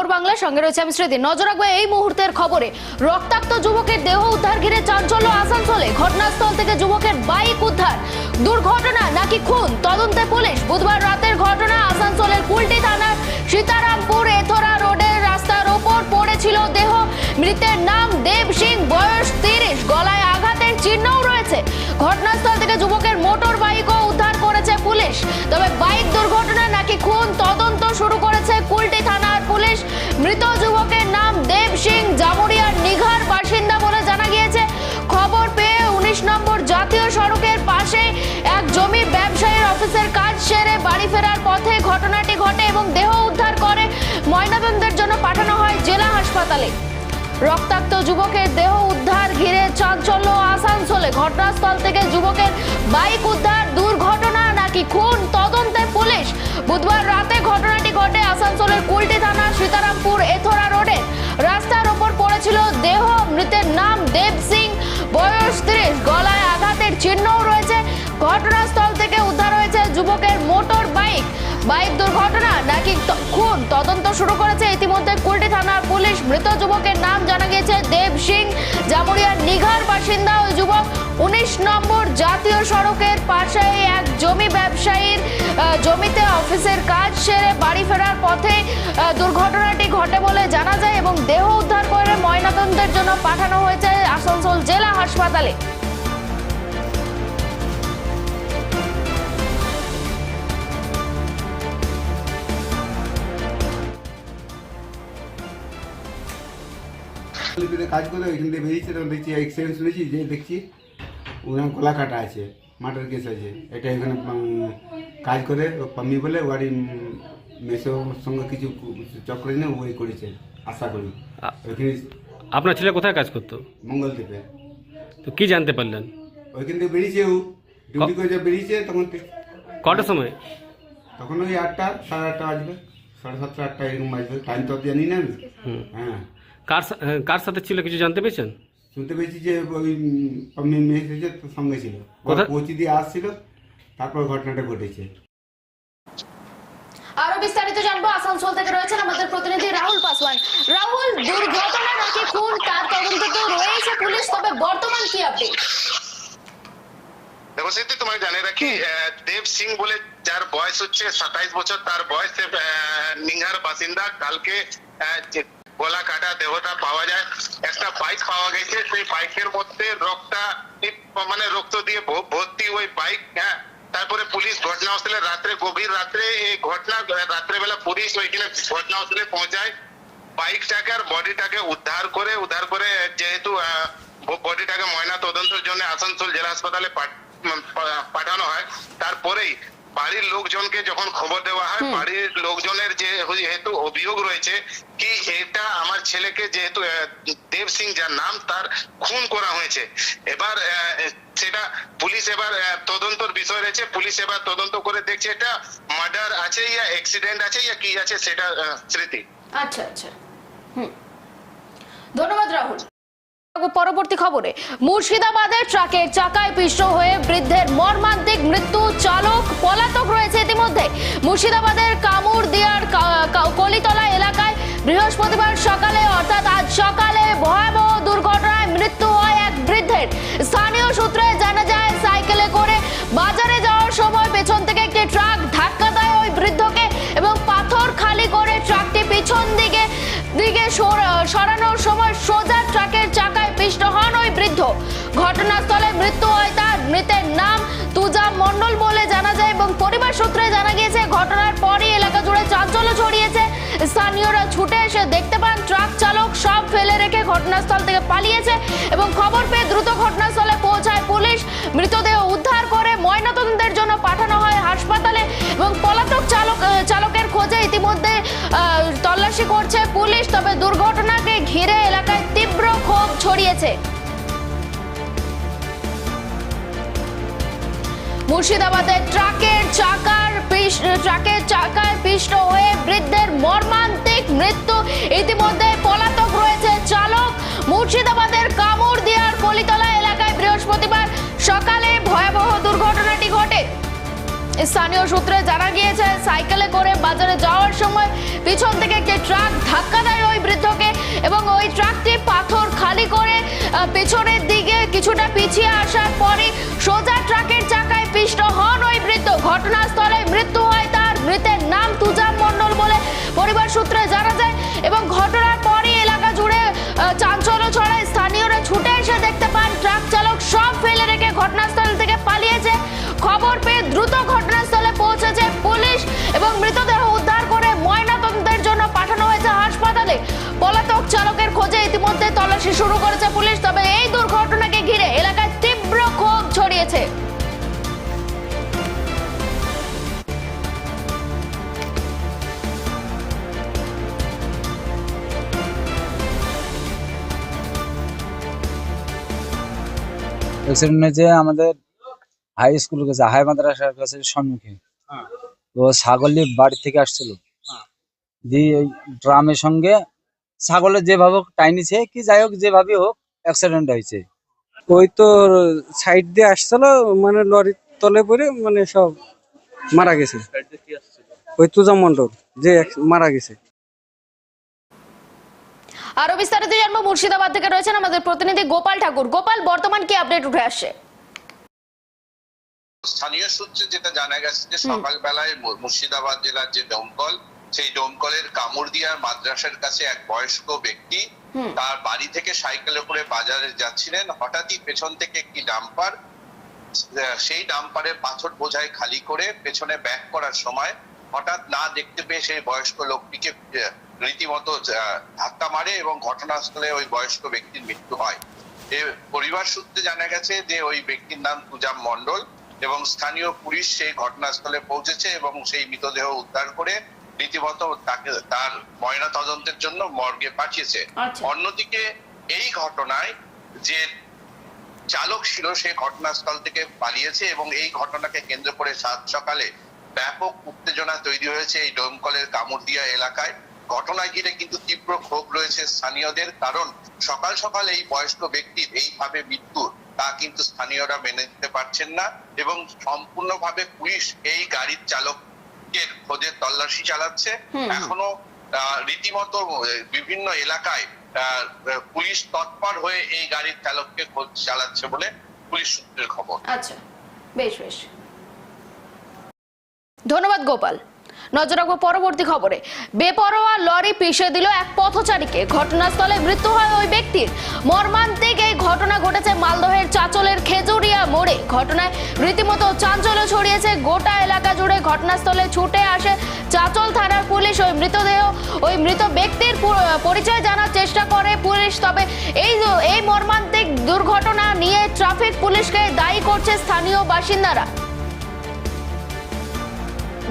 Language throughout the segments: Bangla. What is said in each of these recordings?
খবর বাংলা সঙ্গে রয়েছে আমি স্মৃতি নজর রাখব এই মুহূর্তের খবরে। রক্তাক্ত যুবকের দেহ উদ্ধার ঘিরে চাঞ্চল্য আসানসোলে। ঘটনাস্থল থেকে যুবকের বাইক উদ্ধার। দুর্ঘটনা নাকি খুন? তদন্তে পুলিশ। বুধবার রাতের ঘটনা আসানসোলের কুলটি থানার সীতারামপুর এথরা রোডের রাস্তার ওপর পড়েছিল দেহ। মৃতের নাম দেব সিং, বয়স তিরিশ। গলায় আঘাতের চিহ্নও রয়েছে। ঘটনাস্থল থেকে যুবকের মোটর বাইকও উদ্ধার করেছে পুলিশ। তবে বাইক দুর্ঘটনা নাকি খুন? তদন্ত শুরু করেছে কুলটি পুলিশ মৃত যুবকের নাম দেব সিং জামুরিয়ার নিঘার বাসিন্দা বলে জানা গিয়েছে। খবর পেয়ে উনিশ নম্বর জাতীয় সড়কের পাশে এক জমি ব্যবসায়ীর অফিসের কাজ সেরে বাড়ি ফেরার পথে ঘটনাটি ঘটে এবং দেহ উদ্ধার করে ময়নাতদন্তের জন্য পাঠানো হয় জেলা হাসপাতালে। রক্তাক্ত যুবকের দেহ উদ্ধার ঘিরে চাঞ্চল্য আসানসোলে ঘটনাস্থল থেকে যুবকের বাইক উদ্ধার দুর্ঘটনা নাকি খুন তদন্তে পুলিশ। বুধবার রাতে ঘটনাটি ঘটে আসানসোলের কুলটি থানা সীতারামপুর এথরা রোডে। রাস্তার ওপর পড়েছিল দেহ, মৃতের নাম দেব সিং, বয়স ত্রিশ, গলায় আঘাতের চিহ্নও রয়েছে। ঘটনাস্থল থেকে উদ্ধার হয়েছে যুবকের মোটর বাইক। বাইক দুর্ঘটনা, নাকি খুন? তদন্ত শুরু করেছে ইতিমধ্যে কুলটি থানার পুলিশ। মৃত যুবকের নাম জানা গিয়েছে দেব সিং। জামুরিয়ার নিঘার বাসিন্দা উনিশ নম্বর জাতীয় সড়কের পাশে এক জমি ব্যবসায়ীর জমিতে অফিসের কাজ সেরে বাড়ি ফেরার পথে দুর্ঘটনাটি ঘটে বলে জানা যায় এবং দেহ উদ্ধার করে ময়নাতদন্তের জন্য পাঠানো হয়েছে আসানসোল জেলা হাসপাতালে। কাজ করে ওইখান থেকে বেরিয়েছে দেখছি এক্সিডেন্ট শুনেছি, যে দেখছি ওখানে গলা কাটা আছে মার্ডার কেস আছে। এটা এখানে কাজ করে পাম্মি বলে বাড়ি মেসোর সঙ্গে কিছু চক্র নিয়ে ওই করেছে আশা করি। ওইখানে আপনার ছেলে কোথায় কাজ করতো? মঙ্গলদ্বীপে। তো কি জানতে পারলেন? ওইখান থেকে বেরিয়েছে ও। ডিউটি করে বেরিয়েছে তখন কটার সময়? তখন ওই আটটা সাড়ে আটটা বাজবে সাড়ে সাতটা আটটা এরকম বাজবে। টাইম তো জানি না হ্যাঁ। কার হ্যাঁ, কার সাথে ছিল কিছু জানতে পেরেছেন? শুনতে পেয়েছি যে ওই মেয়ে এসেছে তোর সঙ্গে ছিল। পৌঁছে দিয়ে আসছিল তারপর ঘটনাটা ঘটেছে। আরও বিস্তারিত জানব আসানসোল থেকে রয়েছেন আমাদের প্রতিনিধি রাহুল পাসওয়ান। রাহুল দুর্ঘটনা নাকি খুন? তার তদন্ত তো রয়েছে পুলিশ তবে বর্তমান কি আপডেট দেখো সেটি তোমাকে জানিয়ে রাখি আহ, দেব সিং বলে যার বয়স হচ্ছে সাতাইশ বছর তার বয়স নিংহার বাসিন্দা। কালকে গলা কাটা, দেহটা পাওয়া যায়। একটা বাইক পাওয়া গেছে, সেই বাইকের মধ্যে রক্তা মানে রক্ত দিয়ে ভর্তি ওই বাইক হ্যাঁ। তারপরে পুলিশ ঘটনাস্থলে রাত্রে, গভীর রাত্রে, এই ঘটনা, রাত্রেবেলা পুলিশ ওইখানে ঘটনাস্থলে পৌঁছায়। বাইকটাকে আর বডিটাকে উদ্ধার করে উদ্ধার করে যেহেতু বডিটাকে ময়না তদন্তের জন্য আসানসোল জেলা হাসপাতালে পাঠানো হয়। তারপরেই বাড়ির লোকজনকে যখন খবর দেওয়া হয় বাড়ির লোকজনের যে যেহেতু অভিযোগ রয়েছে কি এটা আমার ছেলেকে যেহেতু দেব সিং যার নাম তার খুন করা হয়েছে। এবার সেটা পুলিশ এবার তদন্তর বিষয় রয়েছে পুলিশ এবার তদন্ত করে দেখছে এটা মার্ডার আছে ইয়া অ্যাক্সিডেন্ট আছে ইয়া কি আছে সেটা স্মৃতি। আচ্ছা আচ্ছা। হুম। ধন্যবাদ রাহুল। পরবর্তী খবরে। মুর্শিদাবাদের ট্রাকের চাকায় পিষ্ট হয়ে বৃদ্ধের মর্মান্তিক মৃত্যু, চালক পলাতক রয়েছে ইতিমধ্যে। মুর্শিদাবাদের কামুর দিয়ার কলিতলা এলাকায় বৃহস্পতিবার সকালে, অর্থাৎ আজ সকালে ভয়াবহ দুর্ঘটনায় মৃত্যু হয় এক বৃদ্ধের। স্থানীয় সূত্রে মৃত্যু হয় তার মৃতের নাম তুজা মণ্ডল বলে জানা যায় এবং পরিবার সূত্রে জানা গিয়েছে, ঘটনার পরই এলাকা জুড়ে চাঞ্চল্য ছড়িয়েছে। স্থানীয়রা ছুটে এসে দেখতে পান, ট্রাক চালক সব ফেলে রেখে ঘটনাস্থল থেকে পালিয়েছে এবং খবর পেয়ে দ্রুত ঘটনাস্থলে পৌঁছায় পুলিশ। মৃতদেহ উদ্ধার করে ময়নাতদন্তের জন্য পাঠানো হয় হাসপাতালে এবং পলাতক চালক চালকের খোঁজে ইতিমধ্যে ইতিমধ্যে তল্লাশি করছে পুলিশ। তবে দুর্ঘটনাকে ঘিরে এলাকায় তীব্র ক্ষোভ ছড়িয়েছে। মুর্শিদাবাদে ট্রাকের চাকার ট্রাকের চাকায় পিষ্ট হয়ে বৃদ্ধের মর্মান্তিক মৃত্যু। ইতিমধ্যে পলাতক রয়েছে চালক। মুর্শিদাবাদের কামড় দিয়ার কলিতলা এলাকায় বৃহস্পতিবার সকালে ভয়াবহ দুর্ঘটনাটি ঘটে। স্থানীয় সূত্রে জানা গিয়েছে, সাইকেলে করে বাজারে যাওয়ার সময় পিছন থেকে একটি ট্রাক ধাক্কা দেয় ওই বৃদ্ধকে এবং ওই ট্রাকটি পাথর খালি করে পেছনের দিকে কিছুটা পিছিয়ে আসার পরে সোজা ট্রাকের চাকায় পিষ্ট হন ওই বৃদ্ধ। ঘটনাস্থলে মৃত্যু হয় তার মৃতের নাম তুজাম মণ্ডল বলে পরিবার সূত্রে জানা যায় এবং ঘটনার পরই এলাকা জুড়ে চাঞ্চল্য ছড়ায়। স্থানীয়রা ছুটে এসে দেখতে পান, ট্রাক চালক সব ফেলে রেখে ঘটনাস্থল থেকে পালিয়েছে। খবর পেয়ে দ্রুত ঘটনাস্থলে পৌঁছেছে পুলিশ এবং মৃতদেহ উদ্ধার করে ময়নাতদন্তের জন্য পাঠানো হয়েছে হাসপাতালে। পলাতক চালকের খোঁজে ইতিমধ্যে তল্লাশি শুরু করেছে পুলিশ, তবে অ্যাক্সিডেন্ট হয়েছে আমাদের হাই স্কুল কাছে হাই মাদ্রাসার কাছে সম্মুখে। তো ছাগল নিয়ে বাড়ি থেকে আসছিল। দিয়ে ওই ড্রামের সঙ্গে ছাগলের যেভাবে হোক টাইনিছে কি যাই হোক যেভাবে হোক অ্যাক্সিডেন্ট হয়েছে। ওই তো সাইড দিয়ে আসছিল মানে লরির তলে পড়ে মানে সব মারা গেছে। ওই তুজা মন্ডল যে মারা গেছে। আরও বিস্তারিত জানব মুর্শিদাবাদ থেকে রয়েছেন আমাদের প্রতিনিধি গোপাল ঠাকুর। গোপাল বর্তমান কি আপডেট উঠে আসছে স্থানীয় সূত্রে যেটা জানা গেছে যে সকালবেলায় মুর্শিদাবাদ জেলার যে দমকল সেই দমকলের কামুরদিয়ার মাদ্রাসার কাছে এক বয়স্ক ব্যক্তি তার বাড়ি থেকে সাইকেলে করে বাজারে যাচ্ছিলেন। হঠাৎই পেছন থেকে একটি ডাম্পার সেই ডাম্পারে পাথর বোঝাই খালি করে পেছনে ব্যাক করার সময় হঠাৎ না দেখতে পেয়ে সেই বয়স্ক লোকটিকে রীতিমতো ধাক্কা মারে এবং ঘটনাস্থলে ওই বয়স্ক ব্যক্তির মৃত্যু হয়। এ পরিবার সূত্রে জানা গেছে যে ওই ব্যক্তির নাম তুজাম মণ্ডল এবং স্থানীয় পুলিশ সেই ঘটনাস্থলে পৌঁছেছে এবং সেই মৃতদেহ উদ্ধার করে রীতিমতো তাকে তার ময়না তদন্তের জন্য মর্গে পাঠিয়েছে। আচ্ছা। অন্যদিকে এই ঘটনায় যে চালক ছিল সে ঘটনাস্থল থেকে পালিয়েছে এবং এই ঘটনাকে কেন্দ্র করে সাত সকালে ব্যাপক উত্তেজনা তৈরি হয়েছে এই ডোমকলের কামুরদিয়া এলাকায়। ঘটনা ঘিরে কিন্তু তীব্র ক্ষোভ রয়েছে স্থানীয়দের কারণ সকাল সকাল এই বয়স্ক ব্যক্তির এইভাবে মৃত্যু তা কিন্তু স্থানীয়রা মেনে নিতে পারছেন না এবং সম্পূর্ণভাবে পুলিশ এই গাড়ির চালকের খোঁজে তল্লাশি চালাচ্ছে। এখনও রীতিমতো বিভিন্ন এলাকায় আহ, পুলিশ তৎপর হয়ে এই গাড়ির চালককে খোঁজ চালাচ্ছে বলে পুলিশ সূত্রের খবর। আচ্ছা বেশ বেশ। ধন্যবাদ গোপাল। নজর রাখব পরবর্তী খবরে। বেপরোয়া লরি পিষে দিল এক পথচারীকে। ঘটনাস্থলে মৃত্যু হয় ওই ব্যক্তির। মর্মান্তিক এই ঘটনা ঘটেছে মালদহের চাচলের খেজুরিয়া মোড়ে। ঘটনায় রীতিমতো চাঞ্চল্য ছড়িয়েছে গোটা এলাকা জুড়ে। ঘটনাস্থলে ছুটে আসে চাচল থানার পুলিশ। ওই মৃতদেহ, ওই মৃত ব্যক্তির পরিচয় জানার চেষ্টা করে পুলিশ। তবে এই এই মর্মান্তিক দুর্ঘটনা নিয়ে ট্রাফিক পুলিশকে দায়ী করছে স্থানীয় বাসিন্দারা।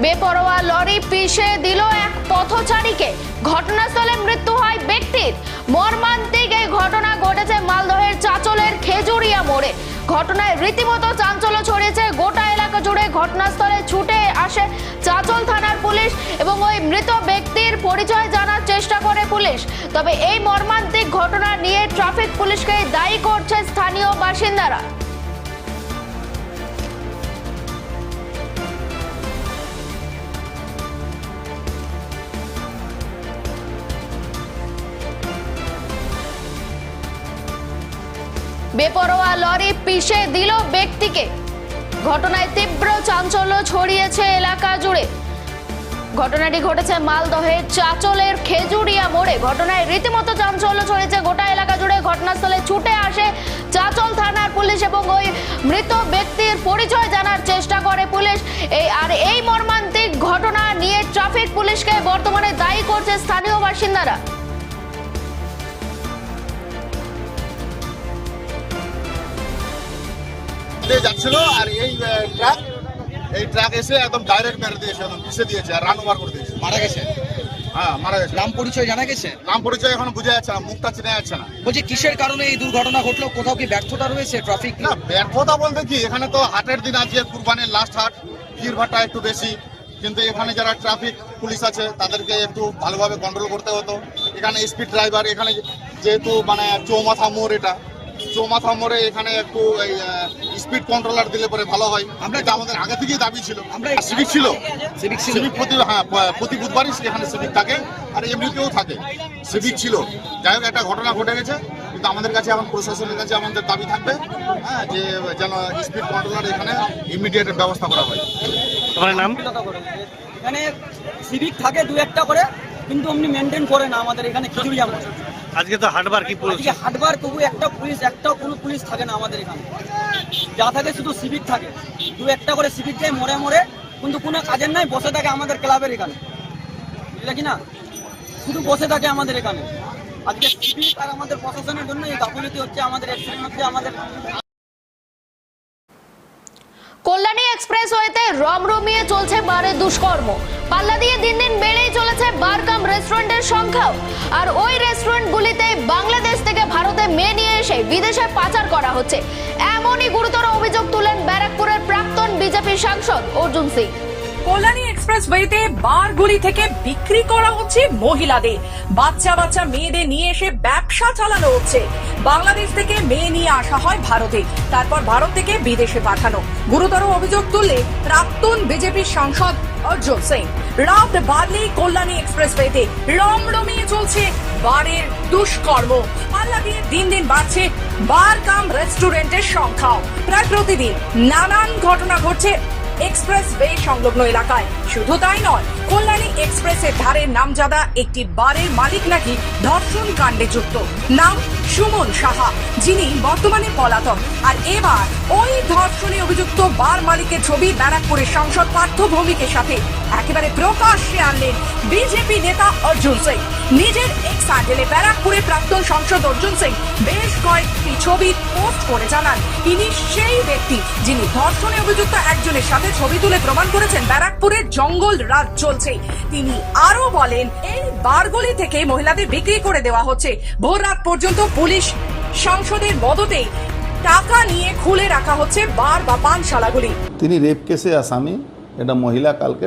বেপরোয়া লরি পিষে দিল এক পথচারীকে। ঘটনাস্থলে মৃত্যু হয় ব্যক্তির। মর্মান্তিক এই ঘটনা ঘটেছে মালদহের চাচলের খেজুরিয়া মোড়ে। ঘটনায় রীতিমতো চাঞ্চল্য ছড়িয়েছে গোটা এলাকা জুড়ে। ঘটনাস্থলে ছুটে আসে চাচল থানার পুলিশ এবং ওই মৃত ব্যক্তির পরিচয় জানার চেষ্টা করে পুলিশ। তবে এই মর্মান্তিক ঘটনা নিয়ে ট্রাফিক পুলিশকে দায়ী করছে স্থানীয় বাসিন্দারা। বেপরোয়া লরি পিষে দিল ব্যক্তিকে। ঘটনায় তীব্র চাঞ্চল্য ছড়িয়েছে এলাকা জুড়ে। ঘটনাটি ঘটেছে মালদহের চাচলের খেজুরিয়া মোড়ে। ঘটনায় রীতিমতো চাঞ্চল্য ছড়িয়েছে গোটা এলাকা জুড়ে। ঘটনাস্থলে ছুটে আসে চাচল থানার পুলিশ এবং ওই মৃত ব্যক্তির পরিচয় জানার চেষ্টা করে পুলিশ। এই আর এই মর্মান্তিক ঘটনা নিয়ে ট্রাফিক পুলিশকে বর্তমানে দায়ী করছে স্থানীয় বাসিন্দারা। দিয়ে যাচ্ছিল আর এই ট্রাক এই ট্রাক এসে একদম ডাইরেক্ট মেরে দিয়েছে একদম পিছিয়ে দিয়েছে আর রান ওভার করে দিয়েছে। মারা গেছে? হ্যাঁ মারা গেছে। নাম পরিচয় জানা গেছে? নাম পরিচয় এখন বোঝা যাচ্ছে না মুখটা চেনা যাচ্ছে না। বলছি কিসের কারণে এই দুর্ঘটনা ঘটলো? কোথাও কি ব্যর্থতা রয়েছে ট্রাফিক না ব্যর্থতা বলতে কি এখানে তো হাটের দিন আজকে কুরবানির লাস্ট হাট ভিড় একটু বেশি। কিন্তু এখানে যারা ট্রাফিক পুলিশ আছে তাদেরকে একটু ভালোভাবে কন্ট্রোল করতে হতো। এখানে স্পিড ড্রাইভার এখানে যেহেতু মানে চৌমাথা মোড় এটা চৌমাথা মোড়ে এখানে একটু স্পিড কন্ট্রোলার দিলে পরে ভালো হয়। আমরা এটা আমাদের আগে থেকেই দাবি ছিল। আমরা সিভিক ছিল। সিভিক ছিল। সিভিক প্রতি হ্যাঁ প্রতি বুধবারই এখানে সিভিক থাকে। আর এমনিতেও থাকে। সিভিক ছিল। যাই হোক একটা ঘটনা ঘটে গেছে। কিন্তু আমাদের কাছে এখন প্রশাসনের কাছে আমাদের দাবি থাকবে হ্যাঁ যে যেন স্পিড কন্ট্রোলার এখানে ইমিডিয়েট ব্যবস্থা করা হয়। তোমার নাম? এখানে সিভিক থাকে দু একটা করে কিন্তু অমনি মেনটেন করে না। আমাদের এখানে খিচুড়ি আমরা আজকে তো হাটবার কি আজকে হাটবার, তবু একটা পুলিশ, একটাও কোনো পুলিশ থাকে না আমাদের এখানে। যা থাকে শুধু শিবির থাকে। দু একটা করে শিবির যায়, মরে মরে, কিন্তু কোনো কাজের নাই, বসে থাকে আমাদের ক্লাবের এখানে। বুঝলে কি না? শুধু বসে থাকে আমাদের এখানে। আজকে শিবির আর আমাদের প্রশাসনের জন্য এই গাফিলতি হচ্ছে, আমাদের অ্যাক্সিডেন্ট হচ্ছে, আমাদের কল্যাণী এক্সপ্রেসওয়েতে রমরমিয়ে চলছে বারে দুষ্কর্ম। পাল্লা দিয়ে দিন দিন বেড়েই চলেছে বার কাম রেস্টুরেন্টের সংখ্যাও। আর ওই রেস্টুরেন্টগুলিতে বাংলাদেশ থেকে ভারতে মেয়ে নিয়ে এসে বিদেশে পাচার করা হচ্ছে। এমনই গুরুতর অভিযোগ তুলেন ব্যারাকপুরের প্রাক্তন বিজেপি সাংসদ অর্জুন সিং। কল্যাণী এক্সপ্রেস এক্সপ্রেসওয়েতে বারগুলি থেকে বিক্রি করা হচ্ছে মহিলাদের। বাচ্চা বাচ্চা মেয়েদের নিয়ে এসে ব্যবসা চালানো হচ্ছে। বাংলাদেশ থেকে মেয়ে নিয়ে আসা হয় ভারতে। তারপর ভারত থেকে বিদেশে পাঠানো। গুরুতর অভিযোগ তুললে প্রাক্তন বিজেপি সাংসদ অর্জুন সিং। রাত বাদলেই কল্যাণী এক্সপ্রেসওয়েতে রমরমিয়ে চলছে বারের দুষ্কর্ম। পাল্লা দিয়ে দিন দিন বাড়ছে বার কাম রেস্টুরেন্টের সংখ্যাও। প্রায় প্রতিদিন নানান ঘটনা ঘটছে এক্সপ্রেস ওয়ে সংলগ্ন এলাকায়। শুধু তাই নয়, কল্যাণী এক্সপ্রেসের ধারে নামজাদা একটি বারের মালিক নাকি ধর্ষণ কাণ্ডে যুক্ত। নাম সুমন সাহা, যিনি বর্তমানে পলাতক। আর এবার ওই ধর্ষণে অভিযুক্ত বার মালিকের ছবি ব্যারাকপুরের সাংসদ পার্থ ভৌমিকের সাথে একেবারে প্রকাশ্যে আনলেন বিজেপি নেতা অর্জুন সিং। নিজের এক্স হ্যান্ডেলে ব্যারাকপুরে প্রাক্তন সাংসদ অর্জুন সিং বেশ কয়েকটি ছবি পোস্ট করে জানান। তিনি সেই ব্যক্তি যিনি ধর্ষণে অভিযুক্ত একজনের সাথে ছবি তুলে প্রমাণ করেছেন ব্যারাকপুরের জঙ্গল রাজ চলছে। তিনি আরও বলেন, এই বারগুলি থেকে মহিলাদের বিক্রি করে দেওয়া হচ্ছে। ভোর রাত পর্যন্ত পুলিশ সংসদের মদতে টাকা নিয়ে খুলে রাখা হচ্ছে বার বা পানশালাগুলি। তিনি রেপ কেসে আসামি। এটা মহিলা কালকে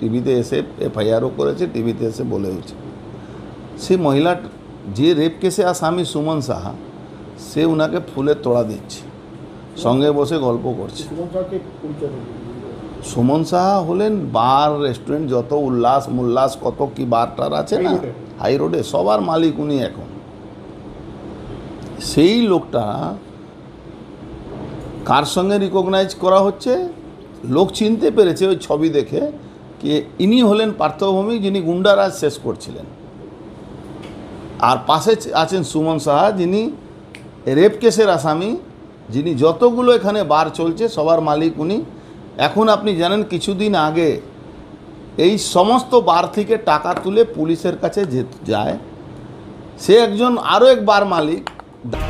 টিভিতে এসে এফআইআরও করেছে, টিভিতে এসে বলেওছে সেই মহিলা যে রেপ কেসে আসামি সুমন সাহা, সে ওনাকে ফুলের তোড়া দিচ্ছে। সঙ্গে বসে গল্প করছে। সুমন সাহা হলেন বার রেস্টুরেন্ট যত উল্লাস মুল্লাস কত কি বারটার আছে না? হাই রোডে সবার মালিক উনি এখন। সেই লোকটা কার সঙ্গে রিকগনাইজ করা হচ্ছে? লোক চিনতে পেরেছে ওই ছবি দেখে কি ইনি হলেন পার্থভূমি যিনি গুন্ডারাজ শেষ করছিলেন। আর পাশে আছেন সুমন সাহা যিনি রেপ কেসের আসামি যিনি যতগুলো এখানে বার চলছে, সবার মালিক উনি। এখন আপনি জানেন, কিছুদিন আগে এই সমস্ত বার থেকে টাকা তুলে পুলিশের কাছে যায়, সে একজন আরও এক বার মালিক।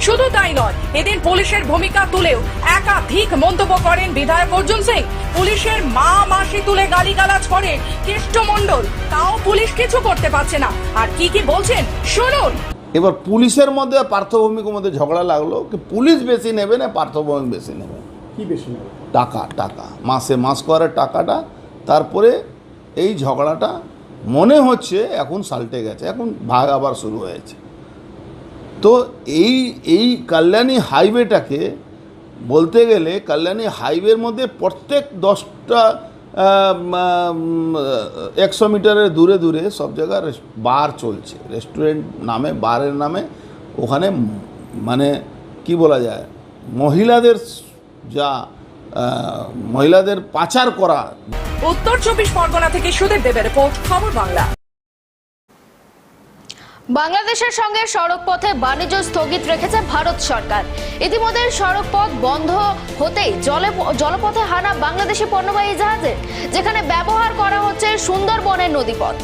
শুধু তাই নয়, এদিন পুলিশের ভূমিকা তুলেও একাধিক মন্তব্য করেন বিধায়ক অর্জুন সিং। পুলিশের মা মাসি তুলে গালিগালাজ করে কেষ্টমণ্ডল তাও পুলিশ কিছু করতে পারছে না। আর কি কি বলছেন, শুনুন। এবার পুলিশের মধ্যে পার্থভূমিকের মধ্যে ঝগড়া লাগল কি পুলিশ বেশি নেবে না পার্থভূমিক বেশি নেবে? কি বেশি নেবে? টাকা টাকা। মাসে মাস করার টাকাটা। তারপরে এই ঝগড়াটা মনে হচ্ছে এখন সাল্টে গেছে এখন ভাগ আবার শুরু হয়েছে। তো এই এই কল্যাণী হাইওয়েটাকে বলতে গেলে কল্যাণী হাইওয়ের মধ্যে প্রত্যেক দশটা একশো মিটারের দূরে দূরে সব জায়গায় বার চলছে। রেস্টুরেন্ট নামে, বারের নামে, ওখানে মানে কি বলা যায়, মহিলাদের যা মহিলাদের পাচার করা। উত্তর চব্বিশ পরগনা থেকে সুদেব দেবের রিপোর্ট, খবর বাংলা। বাংলাদেশের সঙ্গে সড়ক পথে বাণিজ্য স্থগিত রেখেছে ভারত সরকার। ইতিমধ্যে সড়ক পথ বন্ধ হতেই জলে জলপথে হানা বাংলাদেশি পণ্যবাহী জাহাজের যেখানে ব্যবহার করা হচ্ছে সুন্দরবনের নদীপথ।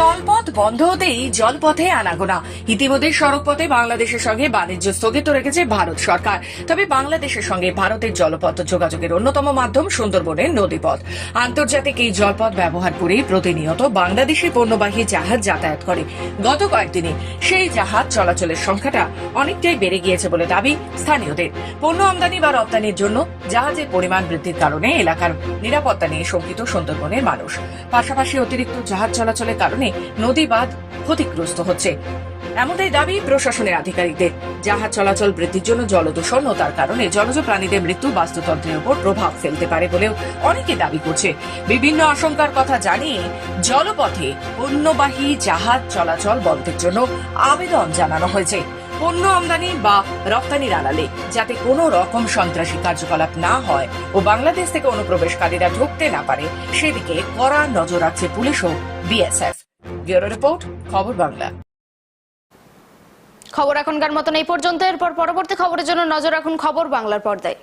স্থলপথ বন্ধ হতেই জলপথে আনাগোনা। ইতিমধ্যে সড়কপথে বাংলাদেশের সঙ্গে বাণিজ্য স্থগিত রেখেছে ভারত সরকার। তবে বাংলাদেশের সঙ্গে ভারতের জলপথ যোগাযোগের অন্যতম মাধ্যম সুন্দরবনের নদীপথ। আন্তর্জাতিক এই জলপথ ব্যবহার করে প্রতিনিয়ত বাংলাদেশি পণ্যবাহী জাহাজ যাতায়াত করে। গত কয়েকদিনে সেই জাহাজ চলাচলের সংখ্যাটা অনেকটাই বেড়ে গিয়েছে বলে দাবি স্থানীয়দের। পণ্য আমদানি বা রপ্তানির জন্য জাহাজের পরিমাণ বৃদ্ধির কারণে এলাকার নিরাপত্তা নিয়ে শঙ্কিত সুন্দরবনের মানুষ। পাশাপাশি অতিরিক্ত জাহাজ চলাচলের কারণে নদী বাঁধ ক্ষতিগ্রস্ত হচ্ছে। এমনটাই দাবি প্রশাসনের আধিকারিকদের। জাহাজ চলাচল বৃদ্ধির জন্য জলদূষণ ও তার কারণে জলজ প্রাণীদের মৃত্যু বাস্তুতন্ত্রের উপর প্রভাব ফেলতে পারে বলেও অনেকে দাবি করছে। বিভিন্ন আশঙ্কার কথা জানিয়ে জলপথে পণ্যবাহী জাহাজ চলাচল বন্ধের জন্য আবেদন জানানো হয়েছে। পণ্য আমদানি বা রপ্তানির আড়ালে যাতে কোনো রকম সন্ত্রাসী কার্যকলাপ না হয় ও বাংলাদেশ থেকে অনুপ্রবেশকারীরা ঢুকতে না পারে, সেদিকে কড়া নজর রাখছে পুলিশ ও BSF. Bureau report, Khabar Bangla. খবর এখনকার মতন এই পর্যন্ত। এরপর পরবর্তী খবরের জন্য নজর রাখুন খবর বাংলার পর্দায়।